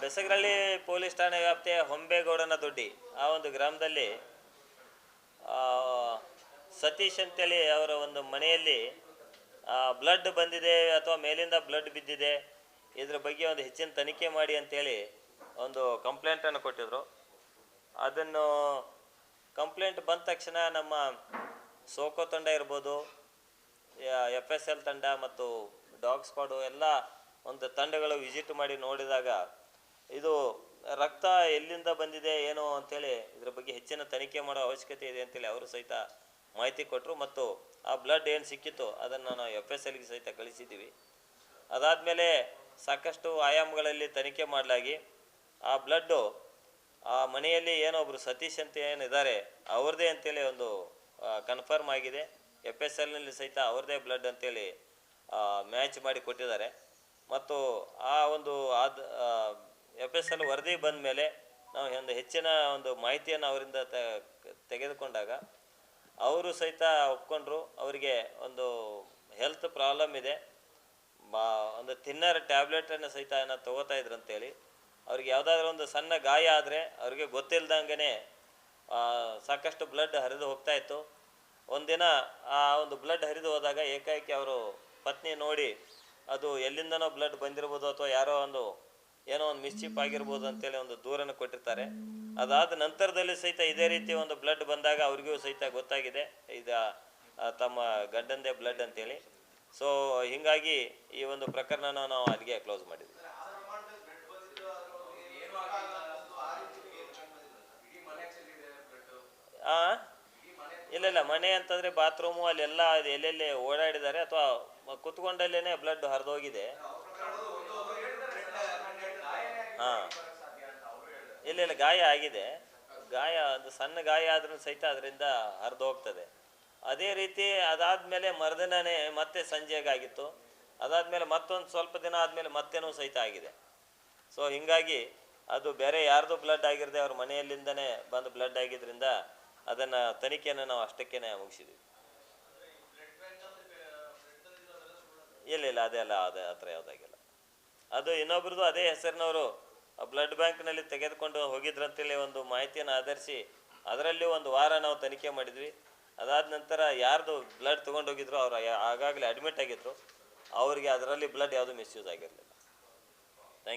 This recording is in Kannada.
ಬೆಸಗರಳ್ಳಿ ಪೊಲೀಸ್ ಠಾಣೆ ವ್ಯಾಪ್ತಿಯ ಹೊಂಬೇಗೌಡನ ದೊಡ್ಡಿ, ಆ ಒಂದು ಗ್ರಾಮದಲ್ಲಿ ಸತೀಶ್ ಅಂತೇಳಿ ಅವರ ಒಂದು ಮನೆಯಲ್ಲಿ ಬ್ಲಡ್ ಬಂದಿದೆ ಅಥವಾ ಮೇಲಿಂದ ಬ್ಲಡ್ ಬಿದ್ದಿದೆ, ಇದ್ರ ಬಗ್ಗೆ ಒಂದು ಹೆಚ್ಚಿನ ತನಿಖೆ ಮಾಡಿ ಅಂತೇಳಿ ಒಂದು ಕಂಪ್ಲೇಂಟನ್ನು ಕೊಟ್ಟಿದ್ರು. ಅದನ್ನು ಕಂಪ್ಲೇಂಟ್ ಬಂದ ತಕ್ಷಣ ನಮ್ಮ ಸೋಕೋ ತಂಡ ಇರ್ಬೋದು ಎಫ್ ಎಸ್ ಎಲ್ ತಂಡ ಮತ್ತು ಡಾಗ್ ಸ್ಕ್ವಾಡು, ಎಲ್ಲ ಒಂದು ತಂಡಗಳು ವಿಸಿಟ್ ಮಾಡಿ ನೋಡಿದಾಗ ಇದು ರಕ್ತ ಎಲ್ಲಿಂದ ಬಂದಿದೆ, ಏನು ಅಂತೇಳಿ ಇದ್ರ ಬಗ್ಗೆ ಹೆಚ್ಚಿನ ತನಿಖೆ ಮಾಡೋ ಅವಶ್ಯಕತೆ ಇದೆ ಅಂತೇಳಿ ಅವರು ಸಹಿತ ಮಾಹಿತಿ ಕೊಟ್ಟರು ಮತ್ತು ಆ ಬ್ಲಡ್ ಏನು ಸಿಕ್ಕಿತ್ತು ಅದನ್ನು ನಾವು ಎಫ್ ಎಸ್ ಎಲ್ಗೆ ಸಹಿತ ಕಳಿಸಿದ್ದೀವಿ. ಅದಾದಮೇಲೆ ಸಾಕಷ್ಟು ಆಯಾಮಗಳಲ್ಲಿ ತನಿಖೆ ಮಾಡಲಾಗಿ ಆ ಬ್ಲಡ್ಡು ಆ ಮನೆಯಲ್ಲಿ ಏನೋ ಒಬ್ರು ಸತೀಶ್ ಅಂತ ಏನಿದ್ದಾರೆ ಅವ್ರದ್ದೇ ಅಂತೇಳಿ ಒಂದು ಕನ್ಫರ್ಮ್ ಆಗಿದೆ. ಎಫ್ ಎಸ್ ಎಲ್ನಲ್ಲಿ ಸಹಿತ ಅವ್ರದ್ದೇ ಬ್ಲಡ್ ಅಂತೇಳಿ ಮ್ಯಾಚ್ ಮಾಡಿ ಕೊಟ್ಟಿದ್ದಾರೆ. ಮತ್ತು ಆ ಒಂದು ಆದ ಎಫ್ ಎಸ್ ಎಲ್ ವರದಿ ಬಂದ ಮೇಲೆ ನಾವು ಒಂದು ಹೆಚ್ಚಿನ ಒಂದು ಮಾಹಿತಿಯನ್ನು ಅವರಿಂದ ತೆಗೆದುಕೊಂಡಾಗ ಅವರು ಸಹಿತ ಒಪ್ಕೊಂಡ್ರು, ಅವರಿಗೆ ಒಂದು ಹೆಲ್ತ್ ಪ್ರಾಬ್ಲಮ್ ಇದೆ. ಬಾ, ಒಂದು ತಿನ್ನರ್ ಟ್ಯಾಬ್ಲೆಟನ್ನು ಸಹಿತ ಏನೋ ತಗೋತಾ ಇದ್ರು ಅಂತೇಳಿ. ಅವ್ರಿಗೆ ಯಾವುದಾದ್ರೂ ಒಂದು ಸಣ್ಣ ಗಾಯ ಆದರೆ ಅವ್ರಿಗೆ ಗೊತ್ತಿಲ್ದಂಗೆ ಸಾಕಷ್ಟು ಬ್ಲಡ್ ಹರಿದು ಹೋಗ್ತಾ ಇತ್ತು. ಒಂದಿನ ಆ ಒಂದು ಬ್ಲಡ್ ಹರಿದು ಹೋದಾಗ ಏಕಾಏಕಿ ಅವರು ಪತ್ನಿ ನೋಡಿ ಅದು ಎಲ್ಲಿಂದನೋ ಬ್ಲಡ್ ಬಂದಿರ್ಬೋದು ಅಥವಾ ಯಾರೋ ಒಂದು ಏನೋ ಒಂದು ಮಿಸ್ಚಿಪ್ ಆಗಿರ್ಬೋದು ಅಂತೇಳಿ ಒಂದು ದೂರನ್ನು ಕೊಟ್ಟಿರ್ತಾರೆ. ಅದಾದ ನಂತರದಲ್ಲಿ ಸಹಿತ ಇದೇ ರೀತಿ ಒಂದು ಬ್ಲಡ್ ಬಂದಾಗ ಅವ್ರಿಗೂ ಸಹಿತ ಗೊತ್ತಾಗಿದೆ. ಇದು ತಮ್ಮ ಗಡ್ಡಂದೇ ಬ್ಲಡ್ ಅಂತೇಳಿ. ಸೊ ಹೀಗಾಗಿ ಈ ಒಂದು ಪ್ರಕರಣನ ನಾವು ಅಲ್ಲಿಗೆ ಕ್ಲೋಸ್ ಮಾಡಿದ್ವಿ. ಆ? ಇಲ್ಲ ಇಲ್ಲ, ಮನೆ ಅಂತಂದ್ರೆ ಬಾತ್ರೂಮು ಅಲ್ಲೆಲ್ಲ ಎಲ್ಲೆಲ್ಲಿ ಓಡಾಡಿದ್ದಾರೆ ಅಥವಾ ಕುತ್ಕೊಂಡಲ್ಲೇನೆ ಬ್ಲಡ್ ಹರಿದೋಗಿದೆ. ಇಲ್ಲ ಇಲ್ಲ, ಗಾಯ ಆಗಿದೆ. ಗಾಯ ಅದು ಸಣ್ಣ ಗಾಯ ಆದ್ರೂ ಸಹಿತ ಅದರಿಂದ ಹರಿದು ಹೋಗ್ತದೆ. ಅದೇ ರೀತಿ ಅದಾದ್ಮೇಲೆ ಮರುದಿನನೇ ಮತ್ತೆ ಸಂಜೆಗಾಗಿತ್ತು. ಅದಾದ್ಮೇಲೆ ಮತ್ತೊಂದು ಸ್ವಲ್ಪ ದಿನ ಆದ್ಮೇಲೆ ಮತ್ತೇನೂ ಸಹಿತ ಆಗಿದೆ. ಸೊ ಹಿಂಗಾಗಿ ಅದು ಬೇರೆ ಯಾರ್ದು ಬ್ಲಡ್ ಆಗಿರದೆ ಅವ್ರ ಮನೆಯಲ್ಲಿಂದನೇ ಬಂದು ಬ್ಲಡ್ ಆಗಿದ್ರಿಂದ ಅದನ್ನ ತನಿಖೆಯನ್ನು ನಾವು ಅಷ್ಟಕ್ಕೇನೆ ಮುಗಿಸಿದ್ವಿ. ಇಲ್ಲ ಇಲ್ಲ, ಅದೆಲ್ಲ ಅದೇ ಆ ಥರ ಯಾವುದಾಗಿಲ್ಲ. ಅದು ಇನ್ನೊಬ್ರದ್ದು ಅದೇ ಹೆಸರಿನವರು ಬ್ಲಡ್ ಬ್ಯಾಂಕ್ನಲ್ಲಿ ತೆಗೆದುಕೊಂಡು ಹೋಗಿದ್ರಂತೇಳಿ ಒಂದು ಮಾಹಿತಿಯನ್ನು ಆಧರಿಸಿ ಅದರಲ್ಲಿ ಒಂದು ವಾರ ನಾವು ತನಿಖೆ ಮಾಡಿದ್ವಿ. ಅದಾದ ನಂತರ ಯಾರ್ದು ಬ್ಲಡ್ ತಗೊಂಡೋಗಿದ್ರು ಅವ್ರು ಆಗಾಗಲೇ ಅಡ್ಮಿಟ್ ಆಗಿದ್ರು. ಅವರಿಗೆ ಅದರಲ್ಲಿ ಬ್ಲಡ್ ಯಾವುದು ಮಿಸ್ಯೂಸ್ ಆಗಿರಲಿಲ್ಲ.